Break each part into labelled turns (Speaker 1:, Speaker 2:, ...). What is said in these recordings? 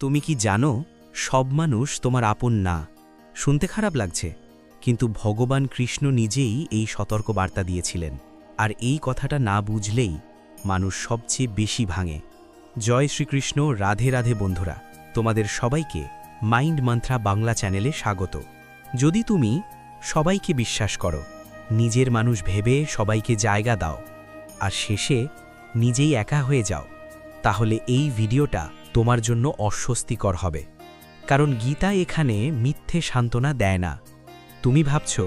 Speaker 1: তুমি কি জানো, সব মানুষ তোমার আপন না। শুনতে খারাপ লাগছে, কিন্তু ভগবান কৃষ্ণ নিজেই এই সতর্ক বার্তা দিয়েছিলেন। আর এই কথাটা না বুঝলেই মানুষ সবচেয়ে বেশি ভাঙে। জয় শ্রীকৃষ্ণ, রাধে রাধে বন্ধুরা, তোমাদের সবাইকে মাইন্ড মন্ত্রা বাংলা চ্যানেলে স্বাগত। যদি তুমি সবাইকে বিশ্বাস করো, নিজের মানুষ ভেবে সবাইকে জায়গা দাও, আর শেষে নিজেই একা হয়ে যাও, তাহলে এই ভিডিওটা তোমার জন্য অস্বস্তিকর হবে। কারণ গীতা এখানে মিথ্যে সান্ত্বনা দেয় না। তুমি ভাবছ,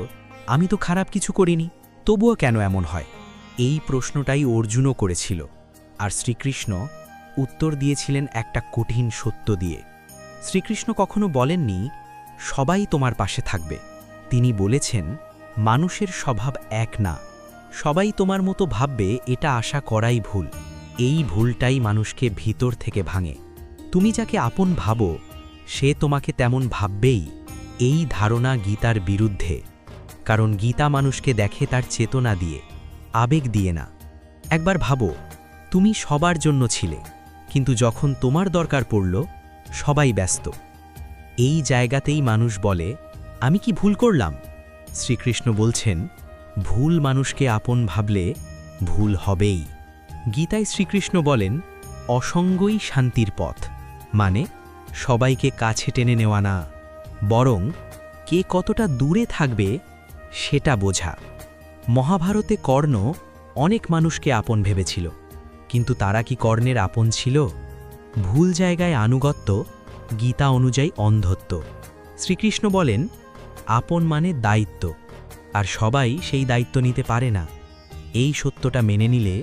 Speaker 1: আমি তো খারাপ কিছু করিনি, তবুও কেন এমন হয়? এই প্রশ্নটাই অর্জুনও করেছিল। আর শ্রীকৃষ্ণ উত্তর দিয়েছিলেন একটা কঠিন সত্য দিয়ে। শ্রীকৃষ্ণ কখনো বলেননি, সবাই তোমার পাশে থাকবে। তিনি বলেছেন, মানুষের স্বভাব এক না। সবাই তোমার মতো ভাববে, এটা আশা করাই ভুল। এই ভুলটাই মানুষকে ভিতর থেকে ভাঙে। তুমি যাকে আপন ভাবো, সে তোমাকে তেমন ভাববেই। এই ধারণা গীতার বিরুদ্ধে, কারণ গীতা মানুষকে দেখে তার চেতনা দিয়ে, আবেগ দিয়ে না। একবার ভাবো, তুমি সবার জন্য ছিলে, কিন্তু যখন তোমার দরকার পড়ল, সবাই ব্যস্ত। এই জায়গাতেই মানুষ বলে, আমি কি ভুল করলাম? শ্রীকৃষ্ণ বলছেন, ভুল মানুষকে আপন ভাবলে ভুল হবেই। গীতায় শ্রীকৃষ্ণ বলেন, অসঙ্গই শান্তির পথ। মানে সবাইকে কাছে টেনে নেওয়া না, বরং কে কতটা দূরে থাকবে সেটা বোঝা। মহাভারতে কর্ণ অনেক মানুষকে আপন ভেবেছিল, কিন্তু তারা কি কর্ণের আপন ছিল? ভুল জায়গায় আনুগত্য, গীতা অনুযায়ী অন্ধত্ব। শ্রীকৃষ্ণ বলেন, আপন মানে দায়িত্ব, আর সবাই সেই দায়িত্ব নিতে পারে না। এই সত্যটা মেনে নিলে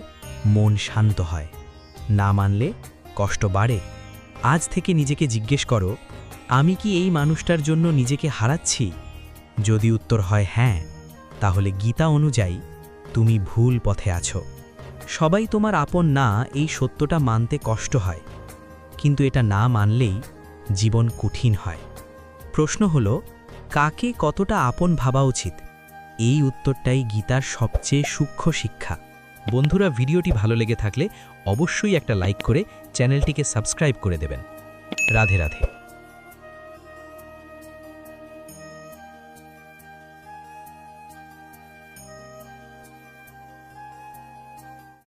Speaker 1: মন শান্ত হয়, না মানলে কষ্ট বাড়ে। আজ থেকে নিজেকে জিজ্ঞেস করো, আমি কি এই মানুষটার জন্য নিজেকে হারাচ্ছি? যদি উত্তর হয় হ্যাঁ তাহলে গীতা অনুযায়ী তুমি ভুল পথে আছো। সবাই তোমার আপন না, এই সত্যটা মানতে কষ্ট হয়। কিন্তু এটা না মানলেই জীবন কঠিন হয়। প্রশ্ন হল, কাকে কতটা আপন ভাবা উচিত? এই উত্তরটাই গীতার সবচেয়ে সূক্ষ্ম শিক্ষা। বন্ধুরা ভিডিওটি ভালো লেগে থাকলে অবশ্যই একটা লাইক করে চ্যানেলটিকে সাবস্ক্রাইব করে দেবেন। রাধে রাধে।